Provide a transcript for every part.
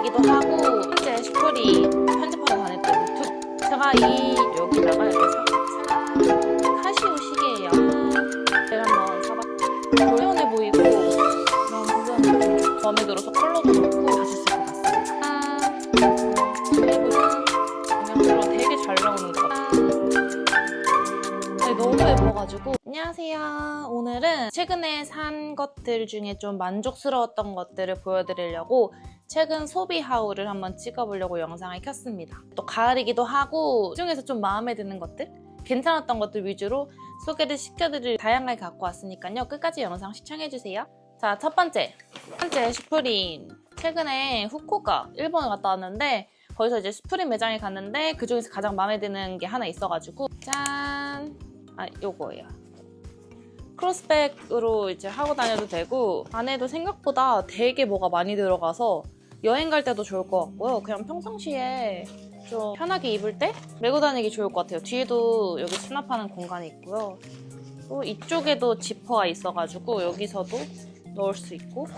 가을이기도 하고 실제 슈프리 편집하러 다닐 때 노트북 제가 이 여기다가 이렇게 사, 사 카시오 시계예요. 제가 한번 사봤 조연해 보이고 그런 부분은 좀 마음에 들어서 컬러도 좋고 맛있을 것 같습니다. 아, 랩은 영양으로 되게 잘 나오는 것 같아요. 네, 너무 예뻐가지고 안녕하세요. 오늘은 최근에 산 것들 중에 좀 만족스러웠던 것들을 보여드리려고 최근 소비 하울을 한번 찍어보려고 영상을 켰습니다. 또 가을이기도 하고 그 중에서 좀 마음에 드는 것들 괜찮았던 것들 위주로 소개를 시켜드릴 다양하게 갖고 왔으니까요. 끝까지 영상 시청해주세요. 자 첫 번째. 첫 번째 슈프림. 최근에 후쿠오카 일본에 갔다 왔는데 거기서 이제 슈프림 매장에 갔는데 그 중에서 가장 마음에 드는 게 하나 있어가지고 짠! 아 요거예요. 크로스백으로 이제 하고 다녀도 되고 안에도 생각보다 되게 뭐가 많이 들어가서 여행 갈 때도 좋을 것 같고요. 그냥 평상시에 좀 편하게 입을 때 메고 다니기 좋을 것 같아요. 뒤에도 여기 수납하는 공간이 있고요. 또 이쪽에도 지퍼가 있어가지고 여기서도 넣을 수 있고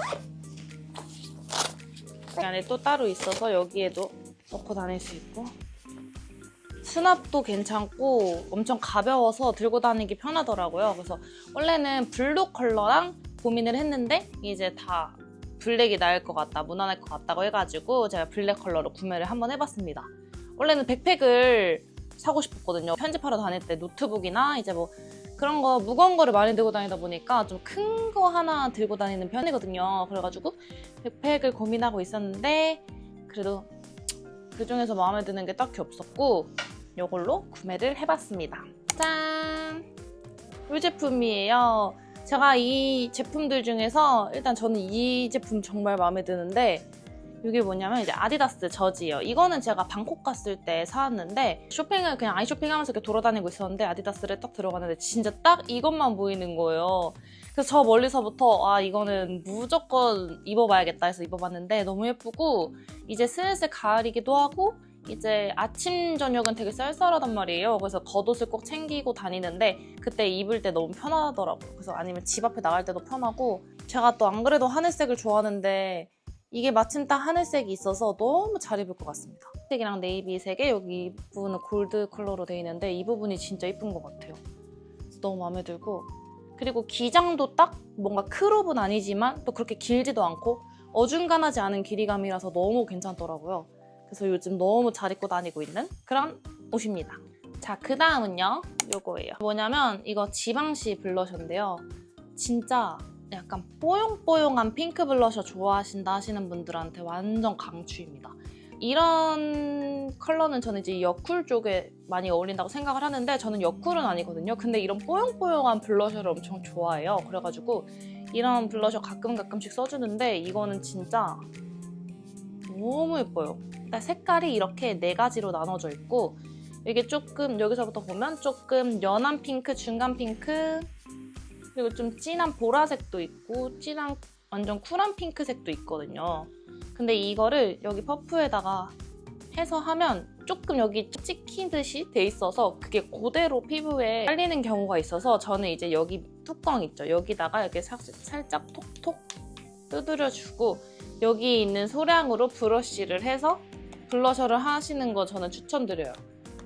이 안에 또 따로 있어서 여기에도 넣고 다닐 수 있고 수납도 괜찮고 엄청 가벼워서 들고 다니기 편하더라고요. 그래서 원래는 블루 컬러랑 고민을 했는데 이제 다 블랙이 나을 것 같다, 무난할 것 같다고 해가지고 제가 블랙 컬러로 구매를 한번 해봤습니다. 원래는 백팩을 사고 싶었거든요. 편집하러 다닐 때 노트북이나 이제 뭐 그런 거 무거운 거를 많이 들고 다니다 보니까 좀 큰 거 하나 들고 다니는 편이거든요. 그래가지고 백팩을 고민하고 있었는데 그래도 그 중에서 마음에 드는 게 딱히 없었고 이걸로 구매를 해봤습니다. 짠! 이 제품이에요. 제가 이 제품들 중에서 일단 저는 이 제품 정말 마음에 드는데 이게 뭐냐면 이제 아디다스 저지예요. 이거는 제가 방콕 갔을 때 사왔는데 쇼핑을 그냥 아이 쇼핑하면서 이렇게 돌아다니고 있었는데 아디다스를 딱 들어갔는데 진짜 딱 이것만 보이는 거예요. 그래서 저 멀리서부터 아 이거는 무조건 입어봐야겠다 해서 입어봤는데 너무 예쁘고 이제 슬슬 가을이기도 하고 이제 아침 저녁은 되게 쌀쌀하단 말이에요. 그래서 겉옷을 꼭 챙기고 다니는데 그때 입을 때 너무 편하더라고요. 그래서 아니면 집 앞에 나갈 때도 편하고 제가 또 안 그래도 하늘색을 좋아하는데 이게 마침 딱 하늘색이 있어서 너무 잘 입을 것 같습니다. 색이랑 네이비색에 여기 이 부분은 골드 컬러로 되어 있는데 이 부분이 진짜 이쁜 것 같아요. 너무 마음에 들고 그리고 기장도 딱 뭔가 크롭은 아니지만 또 그렇게 길지도 않고 어중간하지 않은 길이감이라서 너무 괜찮더라고요. 그래서 요즘 너무 잘 입고 다니고 있는 그런 옷입니다. 자, 그 다음은요. 요거예요. 뭐냐면 이거 지방시 블러셔인데요. 진짜 약간 뽀용뽀용한 핑크 블러셔 좋아하신다 하시는 분들한테 완전 강추입니다. 이런 컬러는 저는 이제 여쿨 쪽에 많이 어울린다고 생각을 하는데 저는 여쿨은 아니거든요. 근데 이런 뽀용뽀용한 블러셔를 엄청 좋아해요. 그래가지고 이런 블러셔 가끔 가끔씩 써주는데 이거는 진짜 너무 예뻐요. 일단 색깔이 이렇게 네 가지로 나눠져 있고 이게 조금 여기서부터 보면 조금 연한 핑크, 중간 핑크 그리고 좀 진한 보라색도 있고 진한 완전 쿨한 핑크색도 있거든요. 근데 이거를 여기 퍼프에다가 해서 하면 조금 여기 찍히듯이 돼 있어서 그게 그대로 피부에 깔리는 경우가 있어서 저는 이제 여기 뚜껑 있죠. 여기다가 이렇게 살- 살짝 톡톡 두드려주고 여기 있는 소량으로 브러쉬를 해서 블러셔를 하시는 거 저는 추천드려요.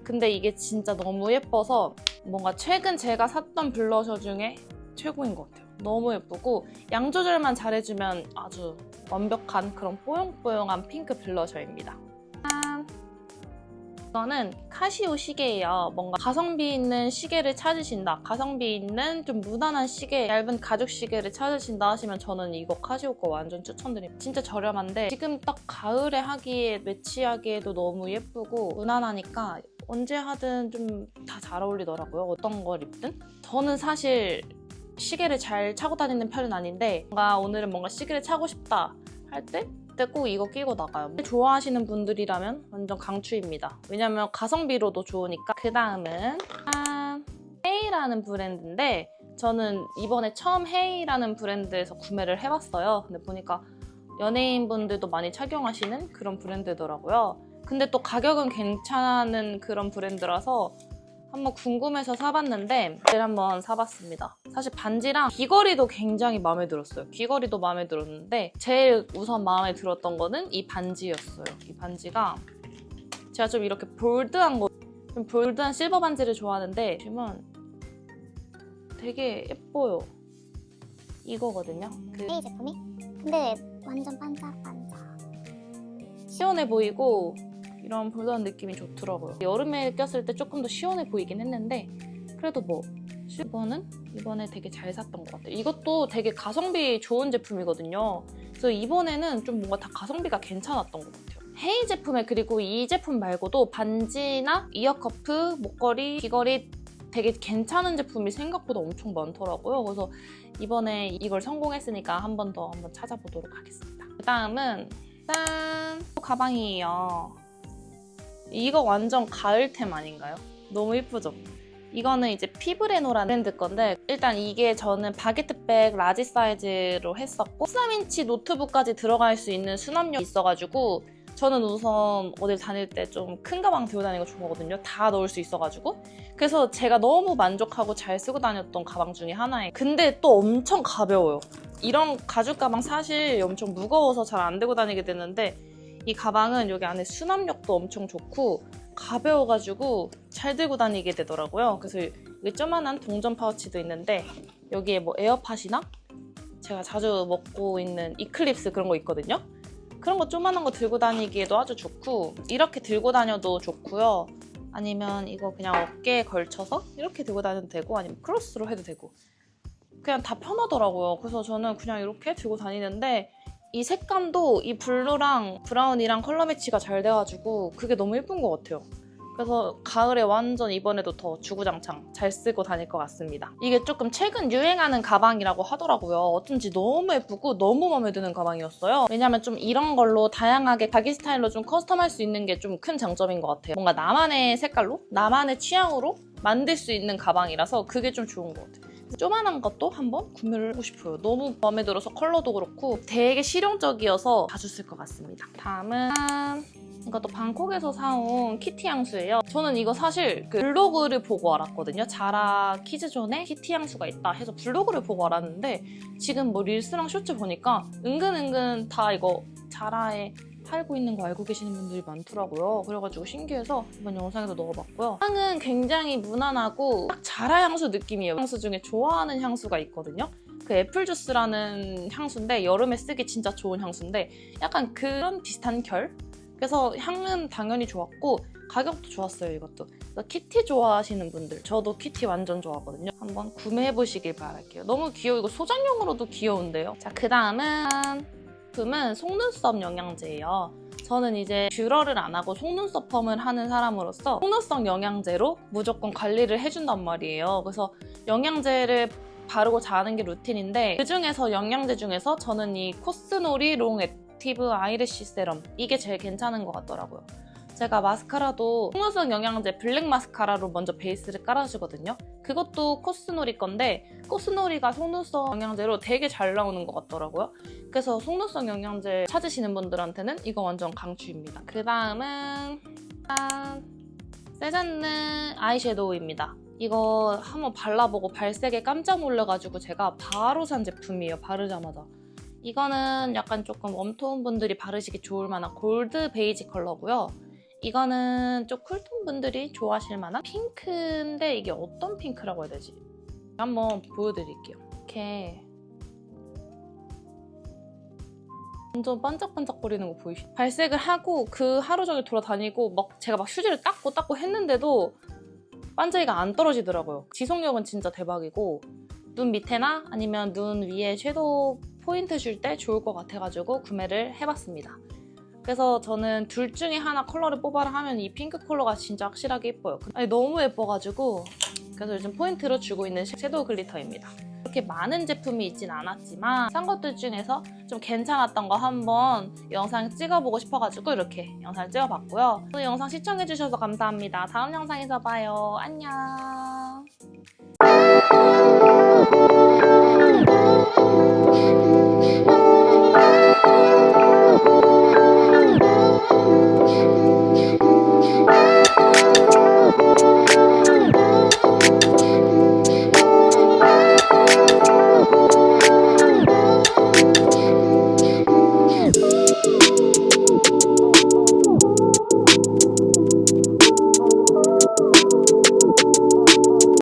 근데 이게 진짜 너무 예뻐서 뭔가 최근 제가 샀던 블러셔 중에 최고인 것 같아요. 너무 예쁘고 양 조절만 잘해주면 아주 완벽한 그런 뽀용뽀용한 핑크 블러셔입니다. 짠! 이거는 카시오 시계예요. 뭔가 가성비 있는 시계를 찾으신다. 가성비 있는 좀 무난한 시계, 얇은 가죽 시계를 찾으신다 하시면 저는 이거 카시오 거 완전 추천드립니다. 진짜 저렴한데 지금 딱 가을에 하기에 매치하기에도 너무 예쁘고 무난하니까 언제 하든 좀 다 잘 어울리더라고요. 어떤 걸 입든. 저는 사실 시계를 잘 차고 다니는 편은 아닌데 뭔가 오늘은 뭔가 시계를 차고 싶다 할 때 그때 꼭 이거 끼고 나가요. 좋아하시는 분들이라면 완전 강추입니다. 왜냐면 가성비로도 좋으니까. 그 다음은 짠! 헤이라는 브랜드인데 저는 이번에 처음 헤이라는 브랜드에서 구매를 해봤어요. 근데 보니까 연예인분들도 많이 착용하시는 그런 브랜드더라고요. 근데 또 가격은 괜찮은 그런 브랜드라서 한번 궁금해서 사봤는데 얘를 한번 사봤습니다. 사실 반지랑 귀걸이도 굉장히 마음에 들었어요. 귀걸이도 마음에 들었는데 제일 우선 마음에 들었던 거는 이 반지였어요. 이 반지가 제가 좀 이렇게 볼드한 거, 좀 볼드한 실버 반지를 좋아하는데 보시면 되게 예뻐요. 이거거든요. 그 A 제품이? 근데 완전 반짝반짝. 시원해 보이고 이런 볼드한 느낌이 좋더라고요. 여름에 꼈을 때 조금 더 시원해 보이긴 했는데 그래도 뭐 이번은 이번에 되게 잘 샀던 것 같아요. 이것도 되게 가성비 좋은 제품이거든요. 그래서 이번에는 좀 뭔가 다 가성비가 괜찮았던 것 같아요. 헤이 제품에 그리고 이 제품 말고도 반지나 이어커프, 목걸이, 귀걸이 되게 괜찮은 제품이 생각보다 엄청 많더라고요. 그래서 이번에 이걸 성공했으니까 한 번 더 한번 찾아보도록 하겠습니다. 그 다음은 짠! 가방이에요. 이거 완전 가을템 아닌가요? 너무 예쁘죠? 이거는 이제 피브레노라는 브랜드 건데 일단 이게 저는 바게트백 라지 사이즈로 했었고 13인치 노트북까지 들어갈 수 있는 수납력이 있어가지고 저는 우선 어딜 다닐 때 좀 큰 가방 들고 다니는 거 좋아하거든요. 다 넣을 수 있어가지고. 그래서 제가 너무 만족하고 잘 쓰고 다녔던 가방 중에 하나예요. 근데 또 엄청 가벼워요. 이런 가죽 가방 사실 엄청 무거워서 잘 안 들고 다니게 되는데 이 가방은 여기 안에 수납력도 엄청 좋고 가벼워가지고 잘 들고 다니게 되더라고요. 그래서 여기 조만한 동전 파우치도 있는데 여기에 뭐 에어팟이나 제가 자주 먹고 있는 이클립스 그런 거 있거든요. 그런 거 조만한 거 들고 다니기에도 아주 좋고 이렇게 들고 다녀도 좋고요. 아니면 이거 그냥 어깨에 걸쳐서 이렇게 들고 다녀도 되고 아니면 크로스로 해도 되고 그냥 다 편하더라고요. 그래서 저는 그냥 이렇게 들고 다니는데 이 색감도 이 블루랑 브라운이랑 컬러 매치가 잘 돼가지고 그게 너무 예쁜 것 같아요. 그래서 가을에 완전 이번에도 더 주구장창 잘 쓰고 다닐 것 같습니다. 이게 조금 최근 유행하는 가방이라고 하더라고요. 어쩐지 너무 예쁘고 너무 마음에 드는 가방이었어요. 왜냐면 좀 이런 걸로 다양하게 자기 스타일로 좀 커스텀할 수 있는 게 좀 큰 장점인 것 같아요. 뭔가 나만의 색깔로, 나만의 취향으로 만들 수 있는 가방이라서 그게 좀 좋은 것 같아요. 조만한 것도 한번 구매를 하고 싶어요. 너무 마음에 들어서 컬러도 그렇고 되게 실용적이어서 자주 쓸 것 같습니다. 다음은 이것도 방콕에서 사온 키티 향수예요. 저는 이거 사실 그 블로그를 보고 알았거든요. 자라 키즈존에 키티 향수가 있다 해서 블로그를 보고 알았는데 지금 뭐 릴스랑 쇼츠 보니까 은근은근 다 이거 자라에 팔고 있는 거 알고 계시는 분들이 많더라고요. 그래가지고 신기해서 이번 영상에도 넣어봤고요. 향은 굉장히 무난하고 딱 자라 향수 느낌이에요. 향수 중에 좋아하는 향수가 있거든요. 그 애플 주스라는 향수인데 여름에 쓰기 진짜 좋은 향수인데 약간 그런 비슷한 결? 그래서 향은 당연히 좋았고 가격도 좋았어요 이것도 그래서 키티 좋아하시는 분들 저도 키티 완전 좋아하거든요 한번 구매해 보시길 바랄게요 너무 귀여워 이거 소장용으로도 귀여운데요 자그 다음은 제품은 속눈썹 영양제예요 저는 이제 뷰러를 안 하고 속눈썹 펌을 하는 사람으로서 속눈썹 영양제로 무조건 관리를 해준단 말이에요 그래서 영양제를 바르고 자는 게 루틴인데 그 중에서 영양제 중에서 저는 이 코스놀이 롱 액티브 아이래쉬 세럼 이게 제일 괜찮은 것 같더라고요. 제가 마스카라도 속눈썹 영양제 블랙 마스카라로 먼저 베이스를 깔아주거든요. 그것도 코스놀이 건데 코스놀이가 속눈썹 영양제로 되게 잘 나오는 것 같더라고요. 그래서 속눈썹 영양제 찾으시는 분들한테는 이거 완전 강추입니다. 그 다음은 짠! 세잔느 아이섀도우입니다. 이거 한번 발라보고 발색에 깜짝 놀라가지고 제가 바로 산 제품이에요. 바르자마자. 이거는 약간 조금 웜톤 분들이 바르시기 좋을 만한 골드 베이지 컬러고요. 이거는 좀 쿨톤 분들이 좋아하실 만한 핑크인데 이게 어떤 핑크라고 해야 되지? 한번 보여드릴게요. 이렇게 완전 반짝반짝거리는 거 보이시죠? 발색을 하고 그 하루 종일 돌아다니고 막 제가 막 휴지를 닦고 닦고 했는데도 반짝이가 안 떨어지더라고요. 지속력은 진짜 대박이고 눈 밑에나 아니면 눈 위에 섀도우 포인트 줄 때 좋을 것 같아가지고 구매를 해봤습니다. 그래서 저는 둘 중에 하나 컬러를 뽑아라 하면 이 핑크 컬러가 진짜 확실하게 예뻐요. 아니, 너무 예뻐가지고 그래서 요즘 포인트로 주고 있는 섀도우 글리터입니다. 그렇게 많은 제품이 있진 않았지만 산 것들 중에서 좀 괜찮았던 거 한번 영상 찍어보고 싶어가지고 이렇게 영상을 찍어봤고요. 오늘 영상 시청해주셔서 감사합니다. 다음 영상에서 봐요. 안녕. 음.